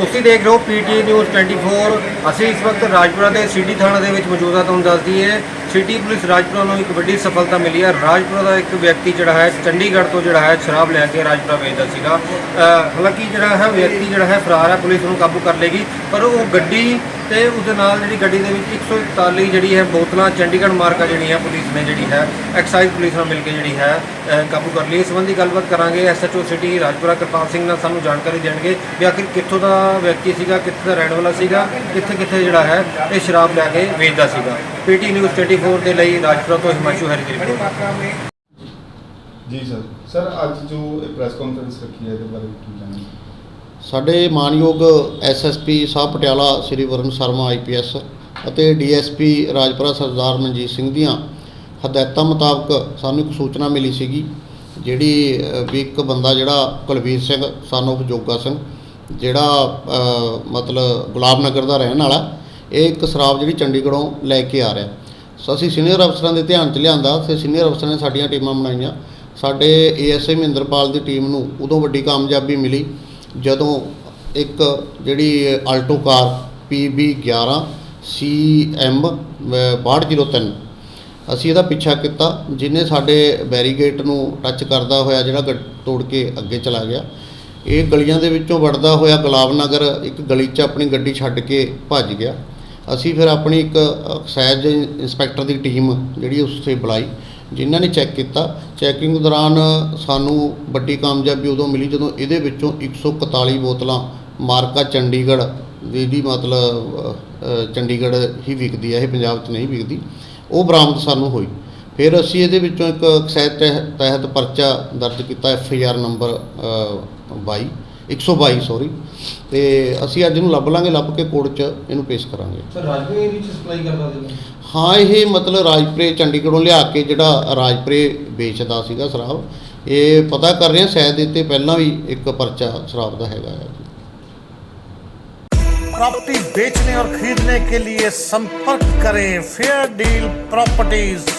ਤੁਸੀਂ ਦੇਖ ਰਹੇ ਹੋ ਪੀਟੀ ਨਿਊਜ਼ 24 ਅਸੀਂ ਇਸ ਵਕਤ ਰਾਜਪੁਰਾ ਦੇ ਸਿਟੀ ਥਾਣਾ ਦੇ ਵਿੱਚ ਮੌਜੂਦ ਹਾਂ, ਤੁਹਾਨੂੰ ਦੱਸ ਦਈਏ, ਸਿਟੀ ਪੁਲਿਸ ਰਾਜਪੁਰਾ ਨੂੰ ਇੱਕ ਵੱਡੀ ਸਫਲਤਾ ਮਿਲੀ ਹੈ। ਰਾਜਪੁਰਾ ਦਾ ਇੱਕ ਵਿਅਕਤੀ ਜਿਹੜਾ ਹੈ, ਚੰਡੀਗੜ੍ਹ ਤੋਂ ਜਿਹੜਾ ਹੈ, ਸ਼ਰਾਬ ਲੈ ਕੇ ਰਾਜਪੁਰਾ ਵੇਚਦਾ ਸੀਗਾ। ਹਾਲਾਂਕਿ ਜਿਹੜਾ ਹੈ, ਵਿਅਕਤੀ ਜਿਹੜਾ ਹੈ, ਫਰਾਰ ਹੈ, ਪੁਲਿਸ ਨੂੰ ਕਾਬੂ ਕਰ ਲੇਗੀ, ਪਰ ਉਹ ਗੱਡੀ ਤੇ ਉਹਦੇ ਨਾਲ ਜਿਹੜੀ ਗੱਡੀ ਦੇ ਵਿੱਚ 141 ਜਿਹੜੀ ਹੈ ਬੋਤਲਾਂ, ਚੰਡੀਗੜ੍ਹ ਮਾਰਕਾ ਜਿਹੜੀ ਹੈ ਪੁਲਿਸ ਨੇ ਜਿਹੜੀ ਹੈ, ਐਕਸਾਈਜ਼ ਪੁਲਿਸ ਨਾਲ ਮਿਲ ਕੇ ਜਿਹੜੀ ਹੈ ਕਾਬੂ ਕਰ ਲਈ। ਇਸ ਸੰਬੰਧੀ ਗੱਲਬਾਤ ਕਰਾਂਗੇ ਐਸਐਚਓ ਸਿਟੀ ਰਾਜਪੁਰਾ ਕਿਰਪਾਲ ਸਿੰਘ ਨਾਲ, ਸਾਨੂੰ ਜਾਣਕਾਰੀ ਦੇਣਗੇ ਵੀ ਆਖਿਰ ਕਿੱਥੋਂ ਦਾ ਵਿਅਕਤੀ ਸੀਗਾ, ਕਿੱਥੇ ਦਾ ਰਹਿਣ ਵਾਲਾ ਸੀਗਾ, ਕਿੱਥੇ ਕਿੱਥੇ ਜਿਹੜਾ ਹੈ, ਇਹ ਸ਼ਰਾਬ ਲੈ ਕੇ ਵੇਚਦਾ ਸੀਗਾ। ਪੀਟੀ ਨਿਊਜ਼ 24 ਦੇ ਲਈ ਰਾਜਪੁਰਾ ਤੋਂ ਹਿਮਾਸ਼ੂ ਹਰੀ ਦੀ ਰਿਪੋਰਟ। ਜੀ ਸਰ ਸਰ, ਅੱਜ ਜੋ ਪ੍ਰੈਸ ਕਾਨਫਰੰਸ ਰੱਖੀ ਹੈ, ਇਹਦੇ ਬਾਰੇ ਕੀ ਕਹਿਣਾ ਸਾਡੇ ਮਾਨਯੋਗ ਐਸਐਸਪੀ ਸਾਹਿਬ ਪਟਿਆਲਾ ਸ੍ਰੀ ਵਰਨ ਸ਼ਰਮਾ ਆਈਪੀਐਸ ਅਤੇ ਡੀਐਸਪੀ ਰਾਜਪੁਰਾ ਸਰਦਾਰ ਮਨਜੀਤ ਸਿੰਘ ਦੀਆਂ ਹਦਾਇਤਾਂ ਮੁਤਾਬਕ ਸਾਨੂੰ ਇੱਕ ਸੂਚਨਾ ਮਿਲੀ ਸੀਗੀ, ਜਿਹੜੀ ਵੀ ਇੱਕ ਬੰਦਾ ਜਿਹੜਾ ਕੁਲਵੀਰ ਸਿੰਘ ਸਾਨੂੰ ਜੋਗਾ ਸਿੰਘ, ਜਿਹੜਾ ਮਤਲਬ ਗੁਲਾਬ ਨਗਰ ਦਾ ਰਹਿਣ ਵਾਲਾ, ਇਹ ਇੱਕ ਸ਼ਰਾਬ ਜਿਹੜੀ ਚੰਡੀਗੜ੍ਹੋਂ ਲੈ ਕੇ ਆ ਰਿਹਾ। ਸੋ ਅਸੀਂ ਸੀਨੀਅਰ ਅਫਸਰਾਂ ਦੇ ਧਿਆਨ 'ਚ ਲਿਆਂਦਾ ਤੇ ਸੀਨੀਅਰ ਅਫਸਰਾਂ ਨੇ ਸਾਡੀਆਂ ਟੀਮਾਂ ਬਣਾਈਆਂ। ਸਾਡੇ ਏਐਸਏ ਮਹਿੰਦਰਪਾਲ ਦੀ ਟੀਮ ਨੂੰ ਉਦੋਂ ਵੱਡੀ ਕਾਮਯਾਬੀ ਮਿਲੀ ਜਦੋਂ ਇੱਕ ਜਿਹੜੀ ਆਲਟੋ ਕਾਰ PB 11 CM 6203 ਅਸੀਂ ਇਹਦਾ ਪਿੱਛਾ ਕੀਤਾ, ਜਿਹਨੇ ਸਾਡੇ ਬੈਰੀਗੇਟ ਨੂੰ ਟੱਚ ਕਰਦਾ ਹੋਇਆ ਜਿਹੜਾ ਗੱਡ- ਤੋੜ ਕੇ ਅੱਗੇ ਚਲਾ ਗਿਆ। ਇਹ ਗਲੀਆਂ ਦੇ ਵਿੱਚੋਂ ਵੜਦਾ ਹੋਇਆ ਗੁਲਾਬ ਨਗਰ ਇੱਕ ਗਲੀ 'ਚ ਆਪਣੀ ਗੱਡੀ ਛੱਡ ਕੇ ਭੱਜ ਗਿਆ। ਅਸੀਂ ਫਿਰ ਆਪਣੀ ਇੱਕ ਐਕਸਾਈਜ਼ ਇੰਸਪੈਕਟਰ ਦੀ ਟੀਮ ਜਿਹੜੀ ਉਸ ਤੇ ਬੁਲਾਈ। ਜਿਨ੍ਹਾਂ ਨੇ ਚੈੱਕ ਕੀਤਾ ਚੈਕਿੰਗ ਦੌਰਾਨ ਸਾਨੂੰ ਵੱਡੀ ਕਾਮਯਾਬੀ ਉਦੋਂ ਮਿਲੀ ਜਦੋਂ ਇਹਦੇ ਵਿੱਚੋਂ 141 ਬੋਤਲਾਂ ਮਾਰਕਾ ਚੰਡੀਗੜ੍ਹ ਜਿਹਦੀ ਮਤਲਬ ਚੰਡੀਗੜ੍ਹ ਹੀ ਵਿਕਦੀ ਹੈ ਇਹ ਪੰਜਾਬ 'ਚ ਨਹੀਂ ਵਿਕਦੀ ਉਹ ਬਰਾਮਦ ਸਾਨੂੰ ਹੋਈ। ਫਿਰ ਅਸੀਂ ਇਹਦੇ ਵਿੱਚੋਂ ਇੱਕ ਐਕਸਾਈਜ਼ ਤਹਿ- ਤਹਿਤ ਪਰਚਾ ਦਰਜ ਕੀਤਾ ਐਫ ਆਈ ਆਰ ਨੰਬਰ ਅ, 22 122 ਸੌਰੀ ਤੇ ਅਸੀਂ ਅੱਜ ਇਹਨੂੰ ਲੱਭ ਲਾਂਗੇ ਲੱਭ ਕੇ ਕੋਰਟ 'ਚ ਇਹਨੂੰ ਪੇਸ਼ ਕਰਾਂਗੇ ਸਰ ਰਾਜਪੁਰੇ ਵਿੱਚ ਸਪਲਾਈ ਕਰਦਾ ਸੀ ਹਾਂ ਇਹ ਮਤਲਬ ਰਾਜਪੁਰੇ ਚੰਡੀਗੜ੍ਹੋਂ ਲਿਆ ਕੇ ਜਿਹੜਾ ਰਾਜਪੁਰੇ ਵੇਚਦਾ ਸੀਗਾ ਸ਼ਰਾਬ ਇਹ ਪਤਾ ਕਰ ਰਹੇ ਹਾਂ ਸ਼ਾਇਦ ਇਹ 'ਤੇ ਪਹਿਲਾਂ ਵੀ ਇੱਕ ਪਰਚਾ ਸ਼ਰਾਬ ਦਾ ਹੈਗਾ ਹੈ प्रॉपर्टी बेचने और खरीदने के लिए संपर्क करें फेयर डील प्रॉपर्टीज